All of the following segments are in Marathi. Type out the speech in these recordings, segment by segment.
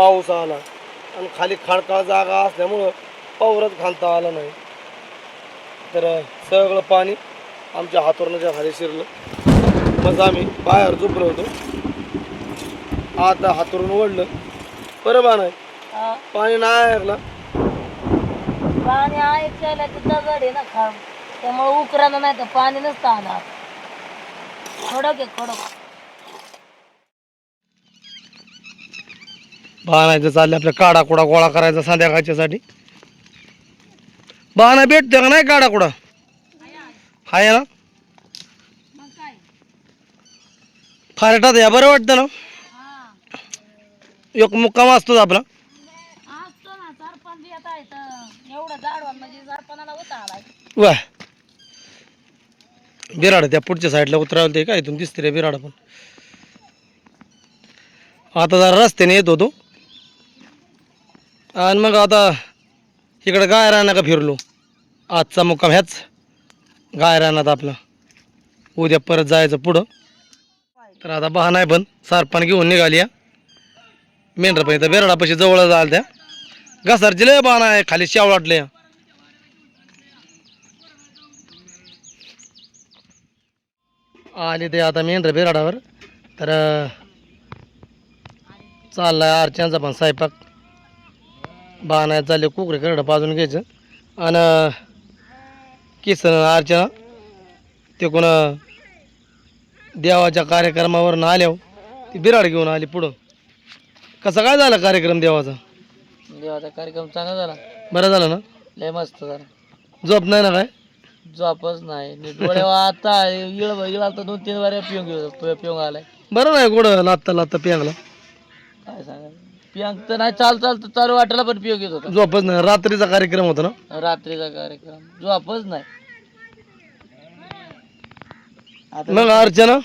पाऊस आला आणि खाली खडकाळ जागा असल्यामुळं पावरच घालता आला नाही. तर सगळं पाणी आमच्या हातोरणाच्या खाली शिरलं. मग आम्ही बाहेर झोपलो होतो. आता हातरून ओढलं. बरोबर नाही. हा. पाणी नाही ऐकलं. पाणी ऐकायला ते दगड आहे ना खाम. त्यामुळे उकरानं नाही तर पाणी नसतं आलं. खडक आहे खडक. बाणायचं चाललं आपल्या काडा कुडा गोळा करायचा संध्याकाळच्यासाठी. बाणा भेटते का नाही काडा कुडा? हाय ना? फारटात या बरं वाटतं ना? एक मुक्काम असतोच आपला. जाडवा म्हणजे वा बिराड त्या पुढच्या साईडला उतरावलं ते काय इथून दिसते रे बिराड पण. आता जरा रस्त्याने येत होतो. आणि मग आता इकडं गाय राहणार का फिरलो? आजचा मुक्काम ह्याच गाय राहणार आपला. उद्या परत जायचं पुढं. तर आता बहा नाही पण सारपान घेऊन निघाली या. मेंढरापणी तर बेरडापाशी जवळ जाल त्या घसरची लय बाण आहे खाली शावळाटले या आले ते आता मेंढर बेराडावर. तर चाललाय अर्चनाचा पण स्वयंपाक. बाणायला चालले कुकरे करडं पाजून घ्यायचं. आणि किसन अर्चना ते कोण देवाच्या कार्यक्रमावरून आल्यावर ती बिराड घेऊन आली पुढं. कसा काय झाला कार्यक्रम देवाचा? देवाचा कार्यक्रम चांगला झाला. बरं झालं ना? लय मस्त झाला. झोप नाही ना काय? झोपच नाही. नीट आता इळ इळ आता दोन तीन वाऱ्या पिऊन घेऊ पिऊन आलाय. बरं नाही कुठं लात्ता लात्ता पियांगला काय सांगा पियांक तर नाही चाल चाल तर चालू वाटायला पण पिऊ घेत होता. झोपच नाही रात्रीचा कार्यक्रम होता ना? रात्रीचा कार्यक्रम. झोपच नाही. आता मग अर्चना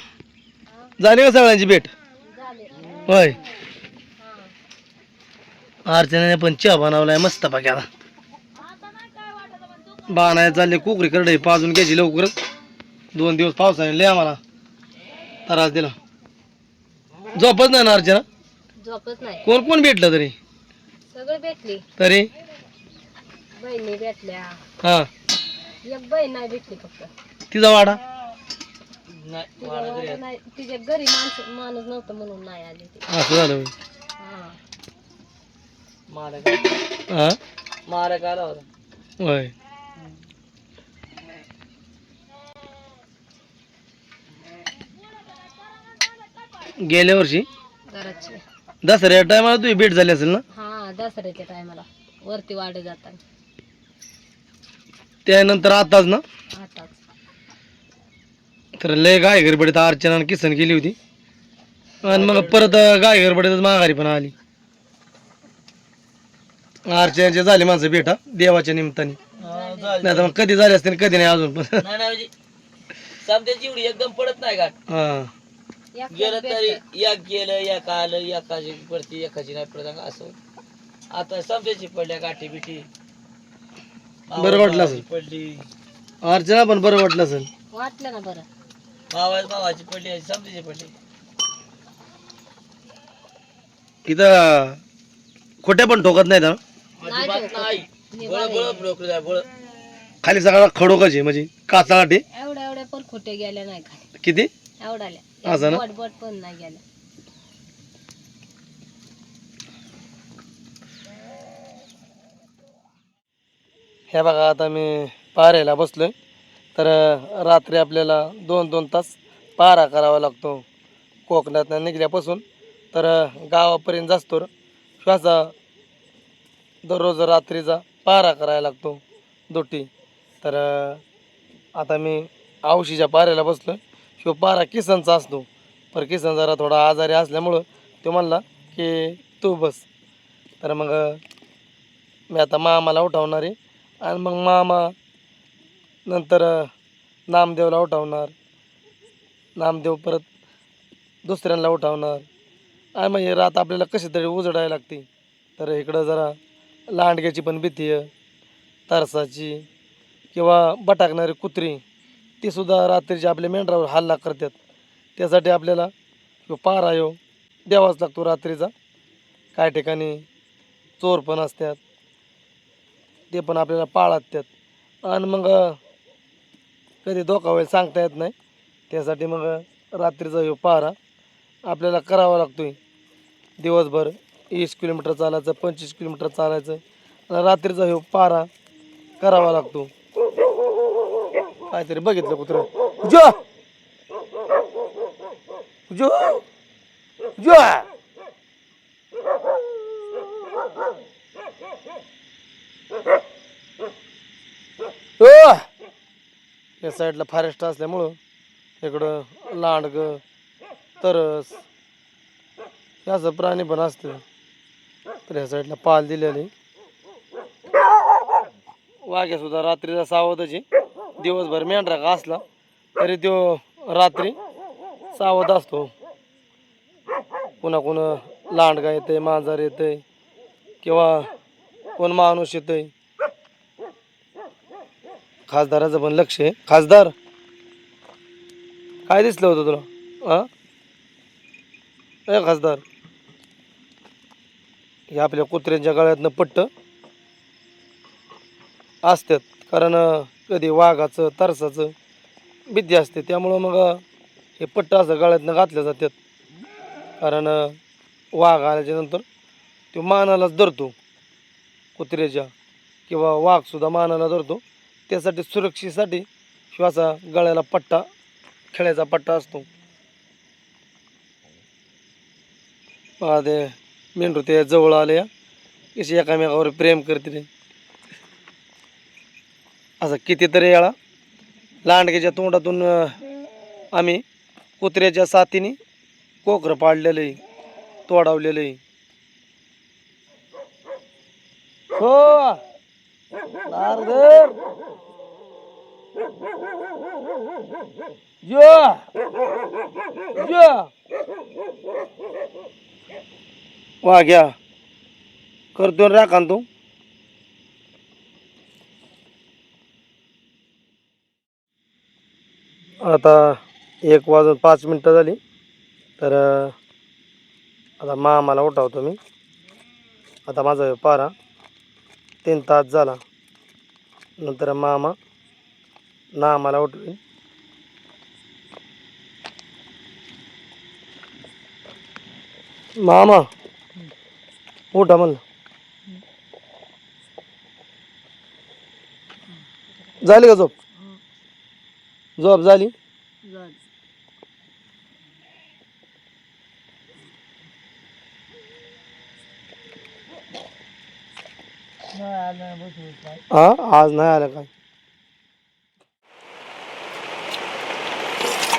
झाली का सगळ्यांची भेट? होय. अर्चनाने पण चहा बनवलाय मस्त आता बाणाय चालले कुकरी करडे पाजून घ्यायची लवकरच. दोन दिवस पावसाने लय आम्हाला त्रास दिला. झोपच नाही ना अर्चना? झोपच नाही. कोण कोण भेटलं तरी? सगळे भेटली. तरी? बहिणी भेटल्या. हा. एक बहीण नाही भेटली फक्त. तिचा वाडा? तिच्या नाही. तिच्या घरी माणूस माणूस नव्हतं म्हणून नाही आली ती. असं झालं होय. हा. हा? मारक आला होता. होय. गेल्या वर्षी? घराची दसऱ्या टायमाला तुझी भेट झाली असेल ना? हा दसऱ्याच्या टायमाला. वरती वाढे जाताना. त्यानंतर आताच ना? आताच. तर लय गाय गडबडीत अर्चना आणि किसन केली होती. आणि मग परत गाय गडबडीतच माघारी पण आली. अर्चनाचे झाले माणसं भेटा देवाच्या निमित्ताने. नाही तर मग कधी झाले असते आणि कधी नाही अजून पण. नाही नाही म्हणजे एकदम पडत नाही का? हा. गेलं तरी एक गेलं एक आलं एकाची पडती एकाची नाही पडत असं. आता समजायची पडल्या गाठी बिठी. बरं वाटलं असेल. पडली. अर्चना पण बरं वाटलं असेल. वाटलं ना बरं. भावा भावाची पडली समजायची पडली. इथं खोट्या पण ठोकत ना नाही बळ बळ ब्रोकर आहे. बळ खाली सगळा खडोकाच आहे म्हणजे काचाळाटे एवढ्या एवढ्या पण खोटे गेल्या नाही खाली. किती? एवढ्याल्या असं ना? बोट बोट पण नाही गेल्या हे बघा आता मी पाऱ्याला बसलोय. तर रात्री आपल्याला दोन दोन तास पारा करावा लागतो. कोकणातनं निघल्यापासून. तर गावापर्यंत जास्तो श्वासा दररोज रात्रीचा पारा करायला लागतो. दोटी. तर आता मी आवशीच्या पाऱ्याला बसलो किंवा पारा किसनचा असतो. पर किसन जरा थोडा आजारी असल्यामुळं तो म्हणला की तू बस. तर मग मी आता मामाला उठवणार आहे. आणि मग मामा नंतर नामदेवला उठवणार. नामदेव परत दुसऱ्यांना उठवणार. आणि मग हे रात आपल्याला कशी तरी उजडायला लागते. तर इकडं जरा लांडग्याची पण भीती आहे. तरसाची किंवा बटाकणारी कुत्री. ते सुद्धा रात्रीची आपल्या मेंढरावर हल्ला करतात. त्यासाठी आपल्याला ह्यो पारा येऊ द्यावाच लागतो रात्रीचा. काय ठिकाणी चोर पण असतात. ते पण आपल्याला पाळतात. आणि मग कधी धोका होईल सांगता येत नाही. त्यासाठी मग रात्रीचा ह्यो पहारा आपल्याला करावा लागतोय. दिवसभर वीस किलोमीटर चालायचं पंचवीस किलोमीटर चालायचं. रात्रीचा ह्यो पहारा करावा लागतो. काहीतरी बघितलं कुत्र. जो जो जो या साईडला फॉरेस्ट असल्यामुळं इकडं लांडग तरस याचं प्राणी पण असतं. तर ह्या साईडला पाल दिलेली. वाघ्या सुद्धा रात्रीचा सावधच आहे. दिवसभर मेंढरा का असला तरी तो रात्री सावध असतो. कुणा कुण लांडगा येतंय मांजर येते किंवा कोण माणूस येते खासदाराचं पण लक्ष आहे. खासदार काय दिसलं होतं तुला? हा? ए खासदार. हे आपल्या कुत्र्यांच्या गळ्यातनं पट्ट असतात कारण कधी वाघाचं तरसाचं भीती असते. त्यामुळं मग हे पट्ट असं गळ्यातनं घातल्या जातात. कारण वाघ आल्याच्यानंतर तो मानालाच धरतो. कुत्र्याच्या किंवा वाघसुद्धा मानाला धरतो. त्यासाठी सुरक्षेसाठी श्वासा गळ्याला पट्टा खेळायचा पट्टा असतो. पहा ते मेंढरू ते जवळ आले कशी एकामेकावर प्रेम करते असं कितीतरी वेळा लांडग्याच्या तोंडातून आम्ही कुत्र्याच्या साथीने कोकरं पाडलेलं आहे तोडावलेलं. आहे हो यो! यो! वा वाघ्या करतो ना राखा तू. आता एक वाजून पाच मिनटं झाली. तर आता मामाला उठावतो मी. आता माझा पारा. तीन तास झाला. नंतर मामा नामाला उठवी मामा उठा म्हणलं. झाली का झोप? झोप झाली? हा आज नाही आलं काय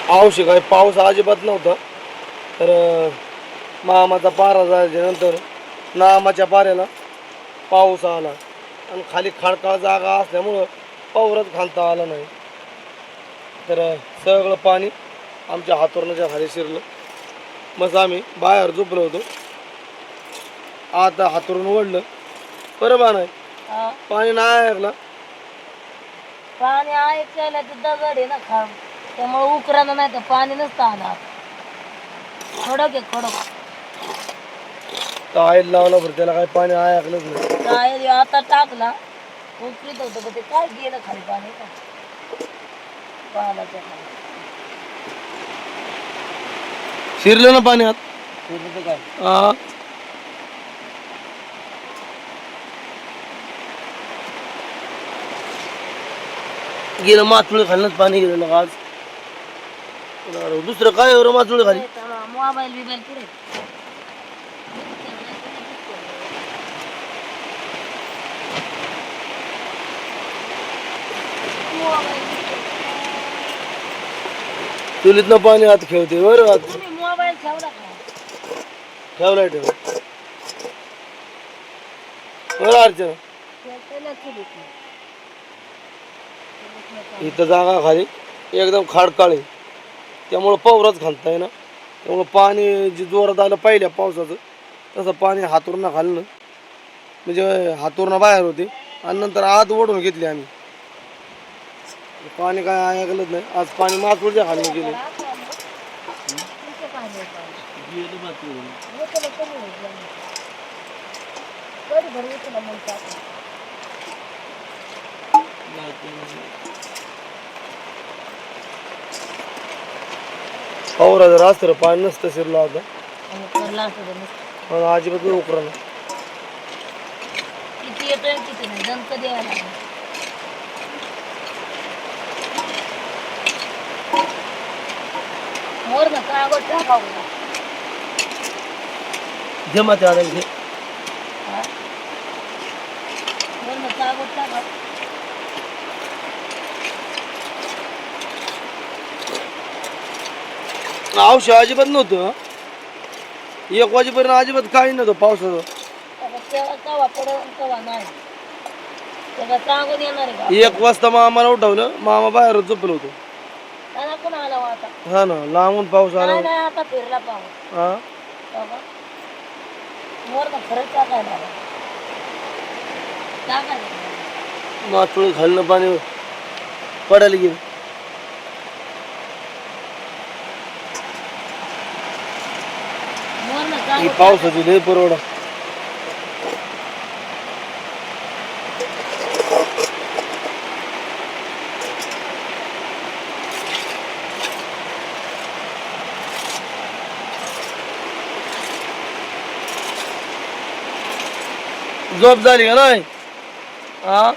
पाऊस काय पाऊस अजिबात नव्हता. तर मामाचा पारा झाल्यानंतर नामाच्या पाऱ्याला पाऊस आला. आणि खाली खडकाळ जागा असल्यामुळं पावरच खालता आला नाही. तर सगळं पाणी आमच्या हातोरणाच्या खाली शिरलं. मग आम्ही बाहेर झोपलो होतो. आता हातरून ओढलं. बरोबर नाही हा. पाणी नाही ऐकलं पाणी ऐकायला ते दगड आहे ना खाम त्यामुळे उकरानं नाही तर पाणी नसतं आलं आता. खडक आहे खडक. तर आईला लावला बरं त्याला काही पाणी ऐकलंच नाही? काय आता टाकला. उकरीत होतं पण ते काय गेलं खाली पाणी? का पाण्याच्या शिरलं ना पाणी आत काय? हा गेलं माचुळे खाल्लं पाणी गेलं ना आज. दुसरं काय एवढं माचुळे खाली? मोबाईल बिबाईल पुढे. चुलीतनं पाणी आत खेळते बरं आत तुम्ही मोबाईल ठेवला का? ठेवलाय ठेव बरं अर्चना. त्याला चुलीत नाही. इथं जागा खाली एकदम खाडकाळी. त्यामुळं पावरच घालता येईना त्यामुळं पाणी जे जोरात आलं पहिल्या पावसाचं तसं पाणी हातूरनं खाल्लं. म्हणजे हातूरनं बाहेर होते. आणि नंतर आत ओढून घेतली आम्ही. पाणी काय ऐकलंच नाही आज पाणी मासवडच्या खाली गेले तुमचं पाणी पाणी. पावरा जर असतं पाणी नसतं शिरलं आता आणि अजिबात उकरा ना किती येतोय किती नाही दंत द्यायला लागला. टाकावं का? घे हा? कागद टाकावं. औषध अजिबात नव्हतं हं. एक वाजेपर्यंत अजिबात काही नव्हतं पावसाचं आता तेव्हा कवा पडल आणि कवा नाही त्याला सांगून येणार आहे का एक वाजता मामाला उठवलं मामा बाहेर झोपलं होतं आला हो हा ना लांबून पाऊस आला. नाही नाही आता फिरला पाहू हा? बाबा मोर ना खरंच टाकायला आला. टाकायला आला. मातुळ खाल्लं पाणी पडायला गेलं. मोर ना ही कागद पावसाची लय परवडा. झोप झाली का नाही? हा?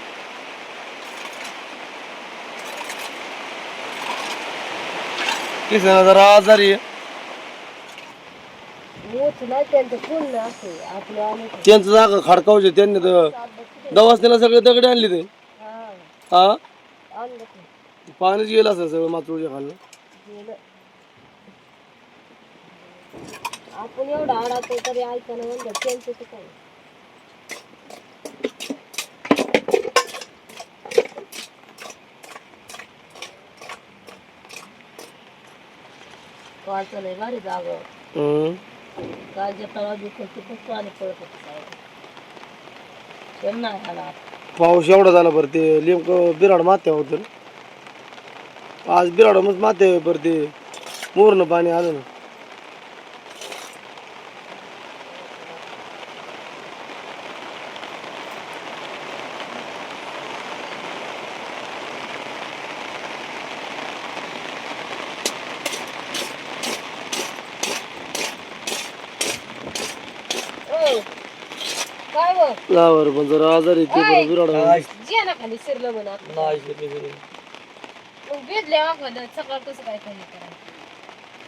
किसन जरा आजारी आहे? त्यांचं जागा खडकावचे त्यांनी तर दवाखान्याला सगळे दगडे आणले ते. हा. पाणीच गेलं असं सगळं मातृच्या खाल्लं आपण एवढा अडातो तरी ऐकायला म्हणलं त्यांचं कालचं लय भारी जागं. कालच्या पाणी पडत होतं पाऊस एवढा झाला बरं ते नेमकं बिराड माथ्या होतं. आज बिराड मग माथे बरं ते मोरनं पाणी आलं ना लावर पण जरा आजारी ते बरं बिराड जे ना खाली शिरलं म्हणा. मग भेटल्या वागवलं सकाळ कसं काय खाली करायचं.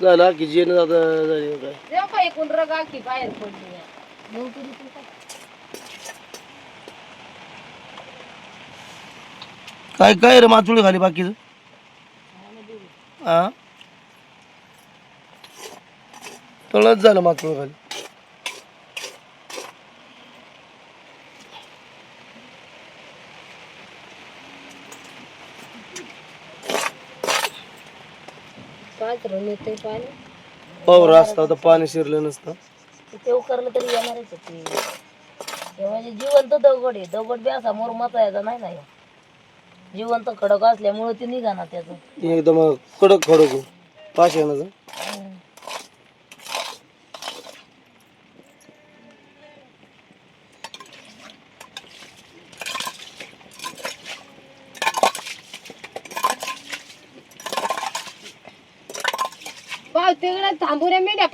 झाला की जेन आता झाली काय. काय एकूण रगा की बाहेर पडली. मग तू काय? काय रे माचुळी खाली बाकीचं? हा तळच झालं माचुळी खाली. तर नेते पाणी. पावर असता तर पाणी शिरलं नसतं. ते करलं तरी येणारच आहे ते. हे म्हणजे जिवंत दगड आहे. दगड बी असा मोर मचायचा नाही ना ह्यो. जिवंत खडक असल्यामुळे ते निघाना त्याचं. एकदम कडक खडक पाषाणाचं पाव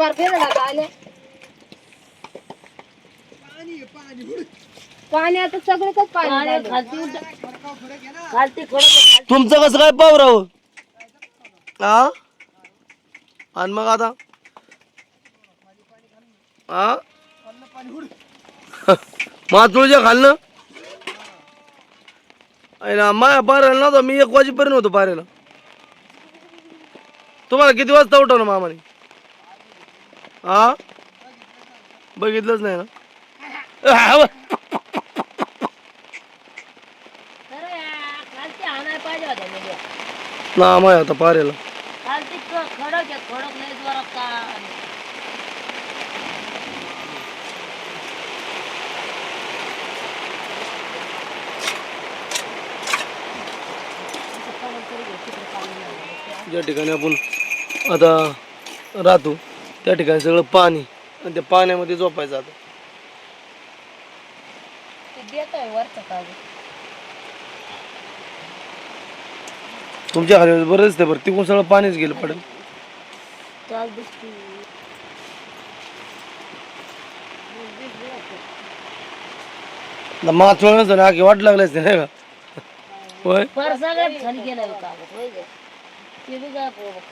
पार फिरला आल्या पाणी आता सगळं पाणी खालती खालती खडक तुमचं कसं काय पावराव हा आणि मग आता? हा मातुळच्या खाल्लं आहे ना माया पारायला नव्हतं मी एक वाजेपर्यंत होतो पारायला तुम्हाला किती वाजता उठवलं मामाने? हा? बघितलंच नाही ना? ना माय आता पारेला. ज्या ठिकाणी आपण आता राहतो. त्या ठिकाणी सगळं पाणी आणि त्या पाण्यामध्ये झोपायचं आता. ते तुमच्या खाली बरं दिसते बरं. तिकडून सगळं पाणीच गेलं पडेल. दिसते माथवळ नसतं ना की वाट लागली असते नाही का? होय.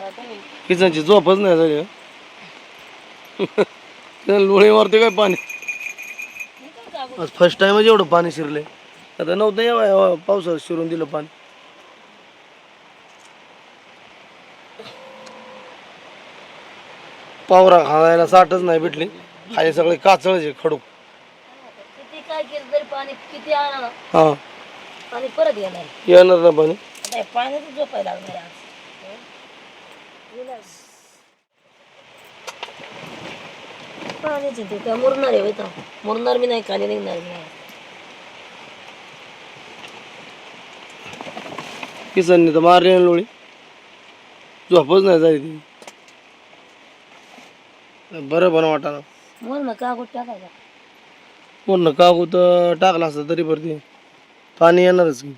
ते किचनची झोपच नाही झाली लोळे मारते काय पाणी? हे आज फर्स्ट टाइमच एवढं पाणी शिरले आता नव्हतं यावं पावसात शिरून दिलं पाणी. पावरा खायला साठच नाही भेटली. खाली सगळे काचळचे खडू किती काय केलं तरी पाणी किती आणा हा. पाणी परत येणार. येणार ना पाणी. आता हे पाण्यातच झोपायला लागणार आज पाण्याचे ते काय मुरणार आहे होता मुरणार मी नाही खाली निघणार बी नाही. किसननी तर मारली ना लोळी. झोपच नाही झाली ती. बरं पण वाटाणा मोर ना कागद टाकायचा. पूर्ण कागद टाकला असता तरी बरं ते. पाणी येणारच की.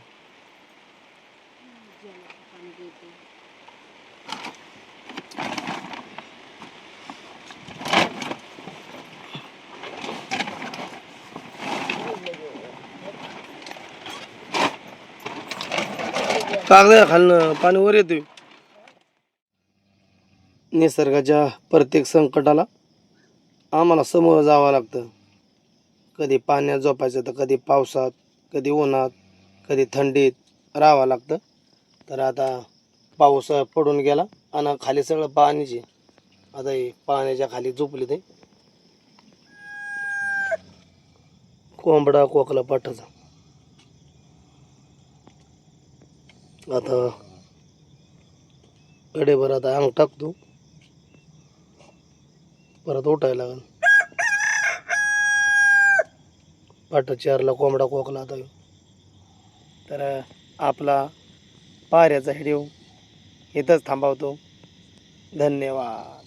कागद खालनं पाणी वर येते निसर्गाच्या प्रत्येक संकटाला आम्हाला समोर जावं लागतं. कधी पाण्यात झोपायचं तर कधी पावसात कधी उन्हात कधी थंडीत राहावं लागतं. तर आता पाऊस पडून गेला आणि खाली सगळं पाण्याची आता हे पाण्याच्या खाली झोपले ते कोंबडा कोकला पाठाचा. आता कडेभर आता अंग टाकतो. परत उठायला लागेल. पाठ चारला कोंबडा कोकला आता. तर आपला पाऱ्याचा हिडिओ इथंच थांबवतो. धन्यवाद.